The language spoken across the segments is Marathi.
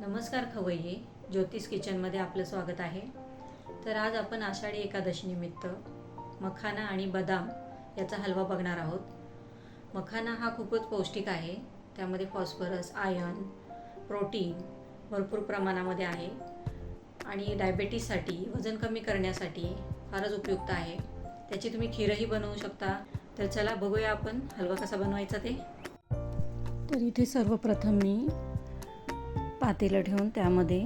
नमस्कार खवय्ये ज्योतिष किचनमध्ये आपलं स्वागत आहे. तर आज आपण आषाढी एकादशीनिमित्त मखाना आणि बदाम याचा हलवा बघणार आहोत. मखाना हा खूपच पौष्टिक आहे. त्यामध्ये फॉस्फरस आयर्न प्रोटीन भरपूर प्रमाणामध्ये आहे. आणि डायबेटीससाठी वजन कमी करण्यासाठी फारच उपयुक्त आहे. त्याची तुम्ही खीरही बनवू शकता. तर चला बघूया आपण हलवा कसा बनवायचा ते. तर इथे सर्वप्रथम मी पातेलं ठेवून त्यामध्ये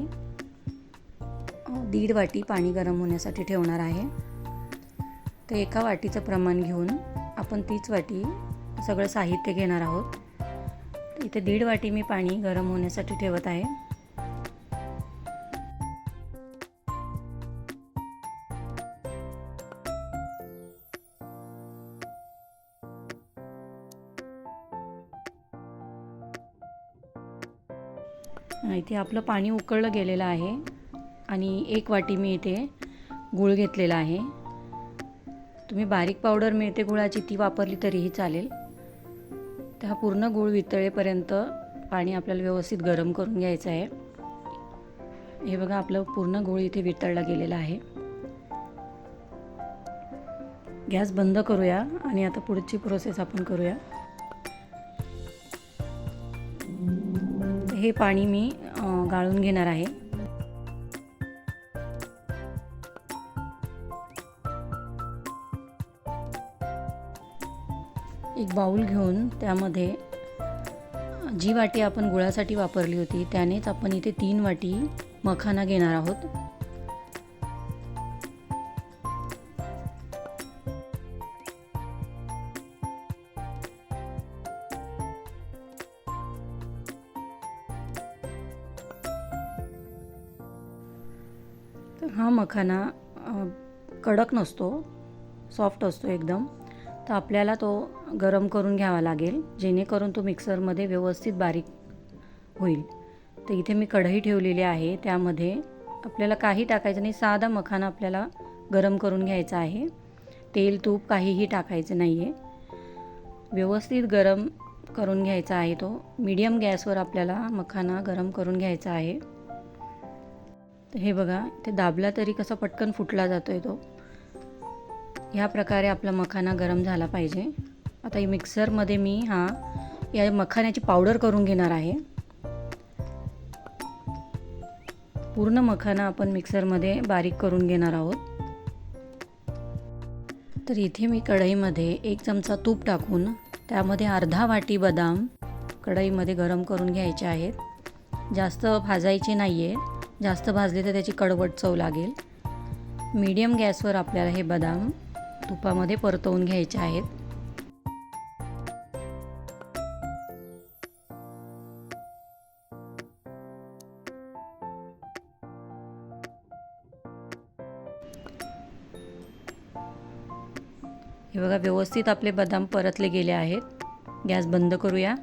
दीड वाटी पाणी गरम होण्यासाठी ठेवणार आहे. तर एका वाटीचं प्रमाण घेऊन आपण तीच वाटी सगळं साहित्य घेणार आहोत. इथे दीड वाटी मी पाणी गरम होण्यासाठी ठेवत आहे. इथे आपलं पाणी उकळलं गेलेलं आहे. आणि एक वाटी मी इथे गूळ घेतलेला आहे. तुम्ही बारीक पावडर मिळते गुळाची ती वापरली तरीही चालेल. तर हा पूर्ण गूळ वितळेपर्यंत पाणी आपल्याला व्यवस्थित गरम करून घ्यायचं आहे. हे बघा आपलं पूर्ण गूळ इथे वितळला गेलेला आहे. गॅस बंद करूया आणि आता पुढची प्रोसेस आपण करूया. हे पाणी मी गाळून घेणार आहे. एक बाऊल घेऊन त्यामध्ये जी वाटी आपण गुळासाठी वापरली होती त्यानेच आपण इथे तीन वाटी मखाना घेणार आहोत. हा मखाना कडक नसतो सॉफ्ट असतो एकदम. तर आपल्याला तो गरम करून घ्यावा लागेल जेणेकरून तो मिक्सरमध्ये व्यवस्थित बारीक होईल. तर इथे मी कढई ठेवलेली आहे त्यामध्ये आपल्याला काही टाकायचं नाही साधा मखाना आपल्याला गरम करून घ्यायचा आहे. तेल तूप काहीही टाकायचं नाही आहे व्यवस्थित गरम करून घ्यायचा आहे तो. मीडियम गॅसवर आपल्याला मखाना गरम करून घ्यायचा आहे. हे बघा ते दाबला तरी कसा पटकन फुटला जातो आहे तो. ह्या प्रकारे आपला मखाना गरम झाला पाहिजे. आता ही मिक्सरमध्ये मी हा या मखान्याची पावडर करून घेणार आहे. पूर्ण मखाना आपण मिक्सरमध्ये बारीक करून घेणार आहोत. तर इथे मी कढईमध्ये एक चमचा तूप टाकून त्यामध्ये अर्धा वाटी बदाम कढईमध्ये गरम करून घ्यायचे आहेत. जास्त भाजायचे नाही आहे जास्त भाजले तर त्याची कडवट चव लागेल. मीडियम गॅसवर आपल्याला हे बदाम तुपामध्ये परतवून घ्यायचे आहेत. हे बघा व्यवस्थित आपले बदाम परतले गेले आहेत. गॅस बंद करूया.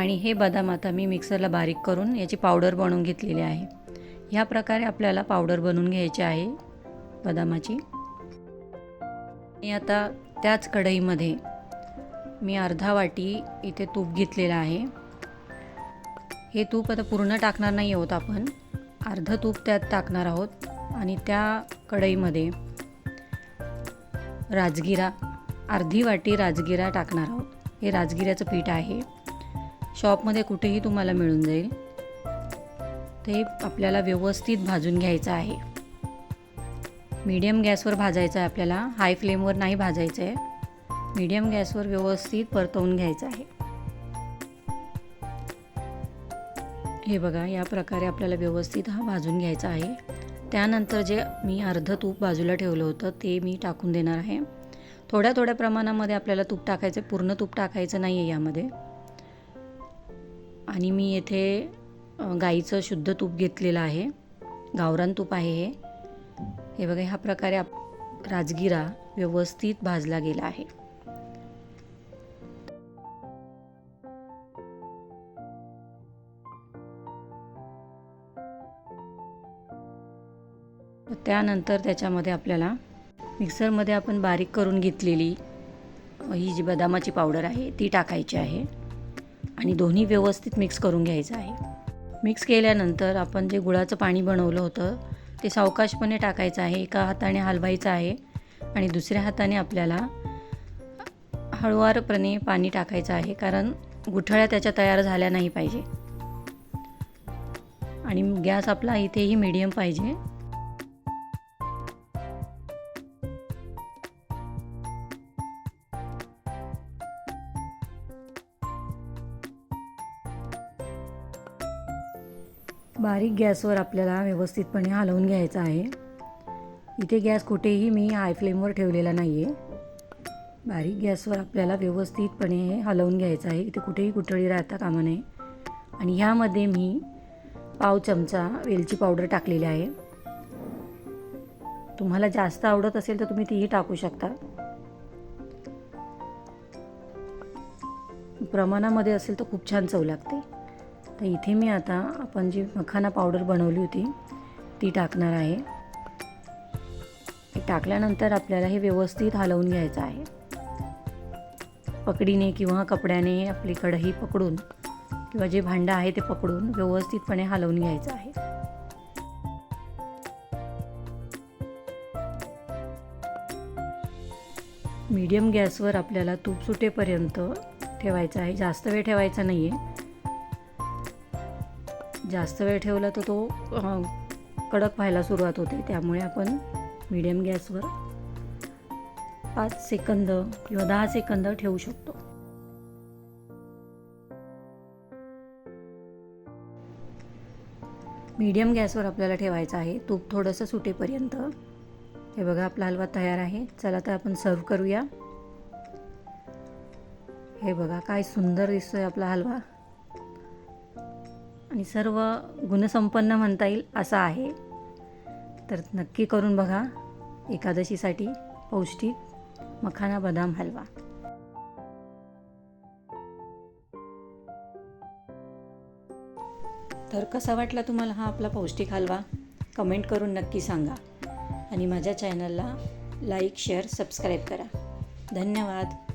आणि हे बदाम आता मी मिक्सरला बारीक करून याची पावडर बनवून घेतलेली आहे. ह्या प्रकारे आपल्याला पावडर बनवून घ्यायची आहे बदामाची. आणि आता त्याच कढईमध्ये मी अर्धा वाटी इथे तूप घेतलेलं आहे. हे तूप आता पूर्ण टाकणार नाही आहोत आपण. अर्धं तूप त्यात टाकणार आहोत आणि त्या कढईमध्ये राजगिरा अर्धी वाटी राजगिरा टाकणार आहोत. हे राजगिऱ्याचं पीठ आहे. शॉपमध्ये कुठेही तुम्हाला मिळून जाईल. ते आपल्याला व्यवस्थित भाजून घ्यायचं आहे. मीडियम गॅसवर भाजायचं आहे आपल्याला. हाय फ्लेमवर नाही भाजायचं आहे. मीडियम गॅसवर व्यवस्थित परतवून घ्यायचं आहे. हे बघा या प्रकारे आपल्याला व्यवस्थित हा भाजून घ्यायचा आहे. त्यानंतर जे मी अर्धं तूप बाजूला ठेवलं होतं ते मी टाकून देणार आहे. थोड्या थोड्या प्रमाणामध्ये आपल्याला तूप टाकायचं पूर्ण तूप टाकायचं नाही आहे यामध्ये. आणि मी येथे गाईचं शुद्ध तूप घेतलेलं आहे. गावरान तूप आहे हे. हे बघा ह्या प्रकारे आप राजगिरा व्यवस्थित भाजला गेला आहे. त्यानंतर त्याच्यामध्ये आपल्याला मिक्सरमध्ये आपण बारीक करून घेतलेली ही जी बदामाची पावडर आहे ती टाकायची आहे. आणि दोन्ही व्यवस्थित मिक्स करून घ्यायचं आहे. मिक्स केल्यानंतर आपण जे गुळाचं पाणी बनवलं होतं ते सावकाशपणे टाकायचं आहे. एका हाताने हलवायचं आहे आणि दुसऱ्या हाताने आपल्याला हळुवारपणे पाणी टाकायचं आहे कारण गुठळ्या त्याच्या तयार झाल्या नाही पाहिजे. आणि गॅस आपला इथेही मीडियम पाहिजे. बारीक गॅसवर आपल्याला व्यवस्थितपणे हलवून घ्यायचं आहे. इथे गॅस कुठेही मी हाय फ्लेमवर ठेवलेला नाही आहे बारीक गॅसवर आपल्याला व्यवस्थितपणे हलवून घ्यायचं आहे. इथे कुठेही कुठळी राहता कामा नये. आणि ह्यामध्ये मी पाव चमचा वेलची पावडर टाकलेली आहे. तुम्हाला जास्त आवडत असेल तर तुम्ही तीही टाकू शकता. प्रमाणामध्ये असेल तर खूप छान चव लागते. तर इथे मी आता आपण जी मखाना पावडर बनवली होती ती टाकणार आहे. ती टाकल्यानंतर आपल्याला हे व्यवस्थित हलवून घ्यायचं आहे. पकडीने किंवा कपड्याने आपली कढई पकडून किंवा जे भांडं आहे ते पकडून व्यवस्थितपणे हलवून घ्यायचं आहे. मीडियम गॅसवर आपल्याला तूप सुटेपर्यंत ठेवायचं आहे. जास्त वेळ ठेवायचा नाही आहे जास्त वेळ ठेवला तर तो कडक व्हायला सुरुवात होते. त्यामुळे आपण मीडियम गॅसवर पाच सेकंद किंवा दहा सेकंद ठेवू शकतो. मीडियम गॅसवर आपल्याला ठेवायचं आहे. तूप थोडंसं सुटेपर्यंत. हे बघा आपला हलवा तयार आहे. चला तर आपण सर्व करूया. हे बघा काय सुंदर दिसतोय आपला हलवा. आणि सर्व गुणसंपन्न म्हणता येईल असा आहे. तर नक्की करून बघा एकादशीसाठी पौष्टिक मखाना बदाम हलवा. तर कसा वाटला तुम्हाला हा आपला पौष्टिक हलवा? कमेंट करून नक्की सांगा. आणि माझ्या चॅनलला लाईक शेअर सबस्क्राईब करा. धन्यवाद.